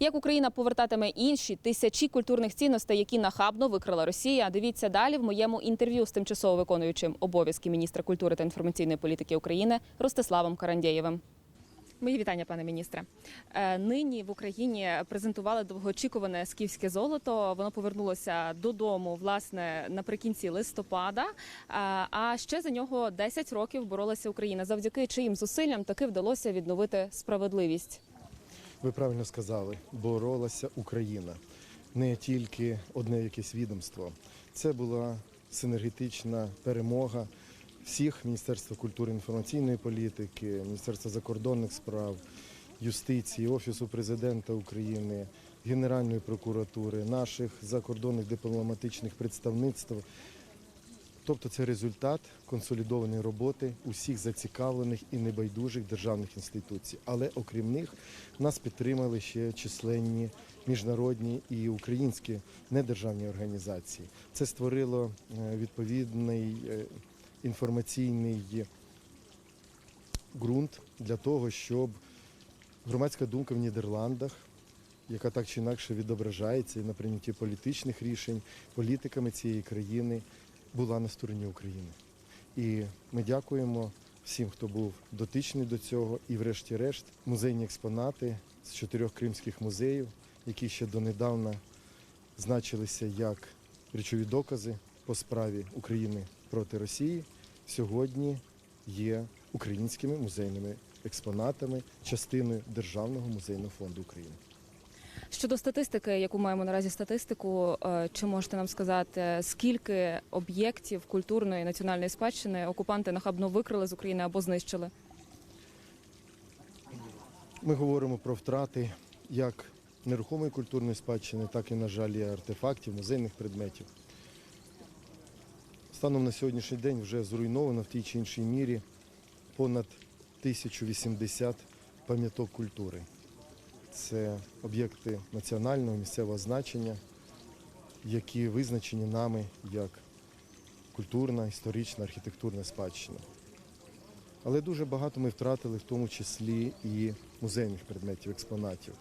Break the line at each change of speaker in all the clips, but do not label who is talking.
Як Україна повертатиме інші тисячі культурних цінностей, які нахабно викрала Росія? Дивіться далі в моєму інтерв'ю з тимчасово виконуючим обов'язки міністра культури та інформаційної політики України Ростиславом Карандєєвим. Мої вітання, пане міністре. Е, Нині в Україні презентували довгоочікуване скіфське золото. Воно повернулося додому власне наприкінці листопада. Е, А ще за нього 10 років боролася Україна. Завдяки чиїм зусиллям таки вдалося відновити справедливість.
Ви правильно сказали, боролася Україна, не тільки одне якесь відомство. Це була синергетична перемога всіх Міністерства культури інформаційної політики, Міністерства закордонних справ, юстиції, Офісу президента України, Генеральної прокуратури, наших закордонних дипломатичних представництв. Тобто це результат консолідованої роботи усіх зацікавлених і небайдужих державних інституцій. Але окрім них нас підтримали ще численні міжнародні і українські недержавні організації. Це створило е, відповідний е, інформаційний ґрунт для того, щоб громадська думка в Нідерландах, яка так чи інакше відображається і на прийнятті політичних рішень політиками цієї країни, була на стороні України. І ми дякуємо всім, хто був дотичний до цього. І, врешті-решт, музейні експонати з чотирьох кримських музеїв, які ще донедавна значилися як речові докази по справі України проти Росії, сьогодні є українськими музейними експонатами, частиною Державного музейного фонду України.
Щодо статистики, яку маємо наразі статистику, е, чи можете нам сказати, скільки об'єктів культурної національної спадщини окупанти нахабно викрили з України або знищили?
Ми говоримо про втрати як нерухомої культурної спадщини, так і, на жаль, і артефактів, музейних предметів. Станом на сьогоднішній день вже зруйновано в тій чи іншій мірі понад 1080 пам'яток культури. Це об'єкти національного місцевого значення, які визначені нами як культурна, історична, архітектурна спадщина. Але дуже багато ми втратили, в тому числі і музейних предметів, експонатів.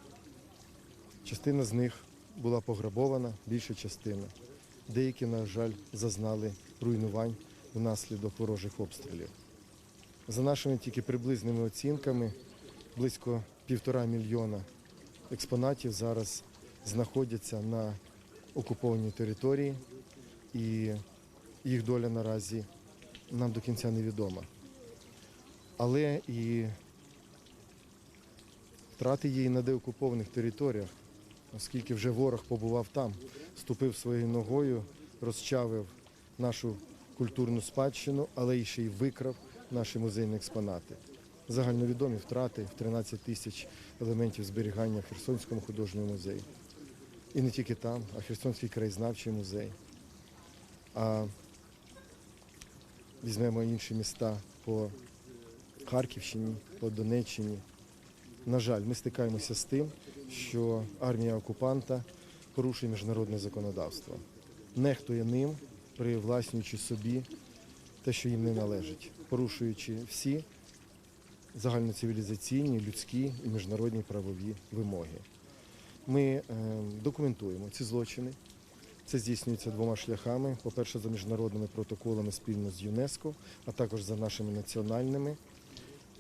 Частина з них була пограбована, більша частина. Деякі, на жаль, зазнали руйнувань внаслідок ворожих обстрілів. За нашими тільки приблизними оцінками, близько півтора мільйона експонатів зараз знаходяться на окупованій території, і їх доля наразі нам до кінця невідома. Але і втрати її на деокупованих територіях, оскільки вже ворог побував там, ступив своєю ногою, розчавив нашу культурну спадщину, але і ще й викрав наші музейні експонати. Загальновідомі втрати в 13 тисяч елементів зберігання в Херсонському художньому музеї. І не тільки там, а Херсонський краєзнавчий музей. А візьмемо інші міста по Харківщині, по Донеччині. На жаль, ми стикаємося з тим, що армія окупанта порушує міжнародне законодавство, нехтує ним, привласнюючи собі те, що їм не належить, порушуючи всі загальноцивілізаційні, людські і міжнародні правові вимоги. Ми е, документуємо ці злочини. Це здійснюється двома шляхами: по-перше, за міжнародними протоколами спільно з ЮНЕСКО, а також за нашими національними.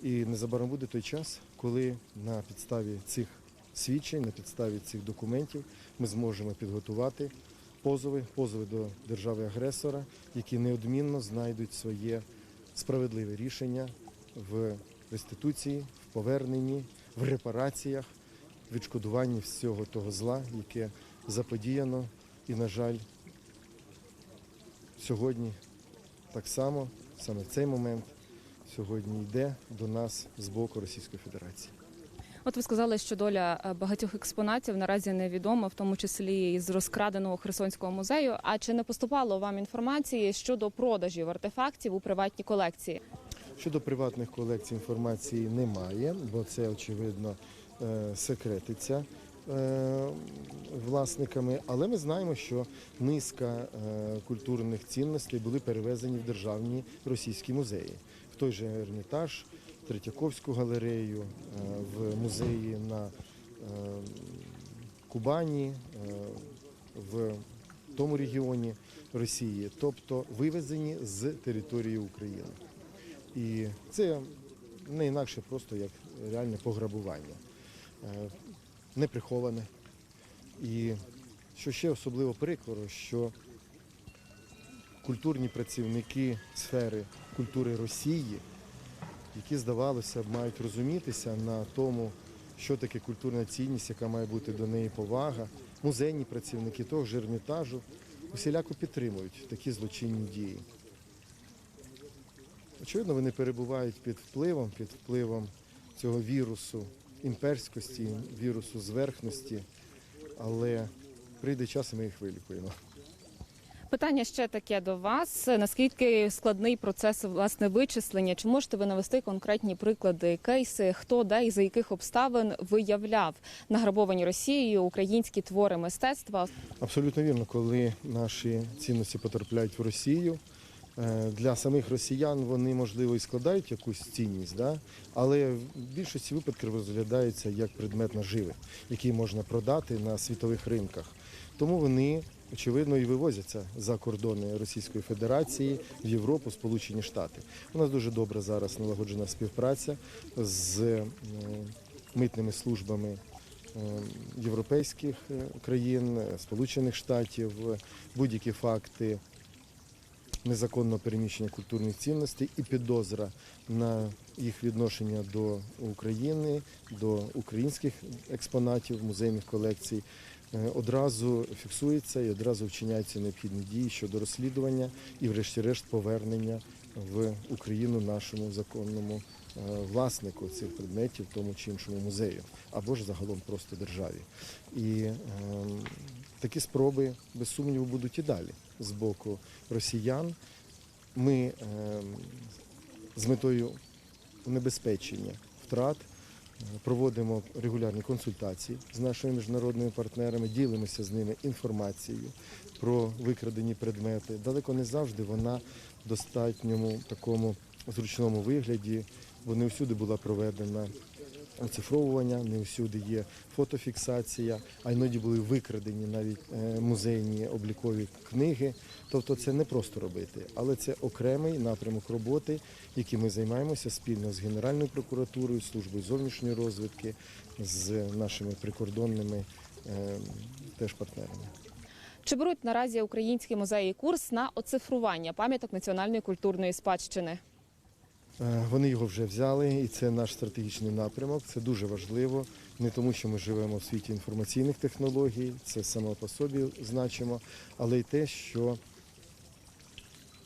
І незабаром буде той час, коли на підставі цих свідчень, на підставі цих документів ми зможемо підготувати позови, позови до держави-агресора, які неодмінно знайдуть своє справедливе рішення в реституції, в поверненні, в репараціях, відшкодуванні всього того зла, яке заподіяно. І, на жаль, сьогодні так само, саме в цей момент, сьогодні йде до нас з боку Російської Федерації.
От ви сказали, що доля е, багатьох експонатів наразі невідома, в тому числі і з розкраденого Херсонського музею. А чи не поступало вам інформації щодо продажів артефактів у приватні колекції?
Щодо приватних колекцій інформації немає, бо це очевидно е, секретиться е, власниками. Але ми знаємо, що низка е, культурних цінностей були перевезені в державні російські музеї. В той же Ермітаж, Третьяковську галерею, в музеї на Кубані, в тому регіоні Росії, тобто вивезені з території України. І це не інакше просто як реальне пограбування, Е, не приховане. І що ще особливо прикро, що культурні працівники сфери культури Росії, які, здавалося б, мають розумітися на тому, що таке культурна цінність, яка має бути до неї повага, музейні працівники того ж Ермітажу усіляко підтримують такі злочинні дії. Очевидно, вони перебувають під впливом, під впливом цього вірусу імперськості, вірусу зверхності, але прийде час, і ми їх вилікуємо.
Питання ще таке до вас. Наскільки складний процес власне вичислення? Чи можете ви навести конкретні приклади, кейси, хто де і за яких обставин виявляв награбовані Росією українські твори мистецтва?
Абсолютно вірно, коли наші цінності потрапляють в Росію. Е, Для самих росіян вони, можливо, і складають якусь цінність, да? але в більшості випадків розглядаються як предмет наживи, який можна продати на світових ринках. Тому вони, очевидно, і вивозяться за кордони Російської Федерації в Європу, Сполучені Штати. У нас дуже добре зараз налагоджена співпраця з е, митними службами е, європейських країн, Сполучених Штатів, будь-які факти незаконного переміщення культурних цінностей і підозра на їх відношення до України, до українських експонатів, музейних колекцій. е, Одразу фіксується і одразу вчиняються необхідні дії щодо розслідування і, врешті-решт, повернення в Україну нашому законному е, власнику цих предметів, тому чи іншому музею, або ж загалом просто державі. І ем, такі спроби, без сумніву, будуть і далі з боку росіян. Ми ем, з метою унебезпечення втрат е, проводимо регулярні консультації з нашими міжнародними партнерами, ділимося з ними інформацією про викрадені предмети. Далеко не завжди вона в достатньому такому зручному вигляді, бо не всюди була проведена оцифровування, не всюди є фотофіксація, а іноді були викрадені навіть е, музейні облікові книги. Тобто це не просто робити, але це окремий напрямок роботи, яким ми займаємося спільно з Генеральною прокуратурою, службою зовнішньої розвідки, з нашими прикордонними е, теж партнерами.
Чи беруть наразі українські музеї курс на оцифрування пам'яток національної культурної спадщини?
Е, Вони його вже взяли, і це наш стратегічний напрямок. Це дуже важливо, не тому, що ми живемо в світі інформаційних технологій, це само по собі значимо, але й те, що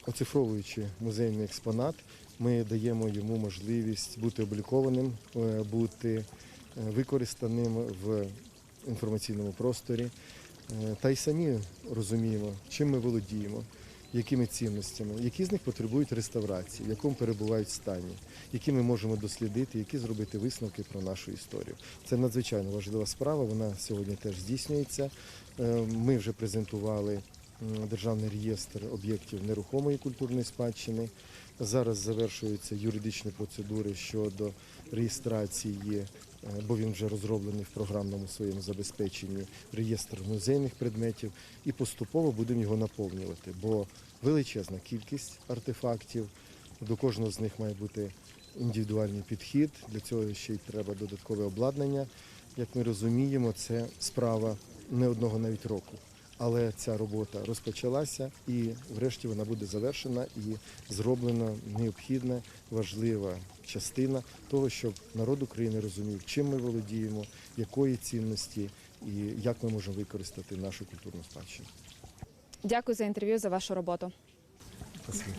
оцифровуючи музейний експонат, ми даємо йому можливість бути облікованим, е, бути е, використаним в інформаційному просторі. Та й самі розуміємо, чим ми володіємо, якими цінностями, які з них потребують реставрації, в якому перебувають стані, які ми можемо дослідити, які зробити висновки про нашу історію. Це надзвичайно важлива справа. Вона сьогодні теж здійснюється. Е, Ми вже презентували державний реєстр об'єктів нерухомої культурної спадщини. Зараз завершуються юридичні процедури щодо реєстрації, бо він вже розроблений в програмному своєму забезпеченні реєстр музейних предметів, і поступово будемо його наповнювати, бо величезна кількість артефактів, до кожного з них має бути індивідуальний підхід. Для цього ще й треба додаткове обладнання. Як ми розуміємо, це справа не одного навіть року. Але ця робота розпочалася і, врешті, вона буде завершена і зроблена необхідна, важлива частина того, щоб народ України розумів, чим ми володіємо, якої цінності і як ми можемо використати нашу культурну спадщину.
Дякую за інтерв'ю за вашу роботу.
Спасибі.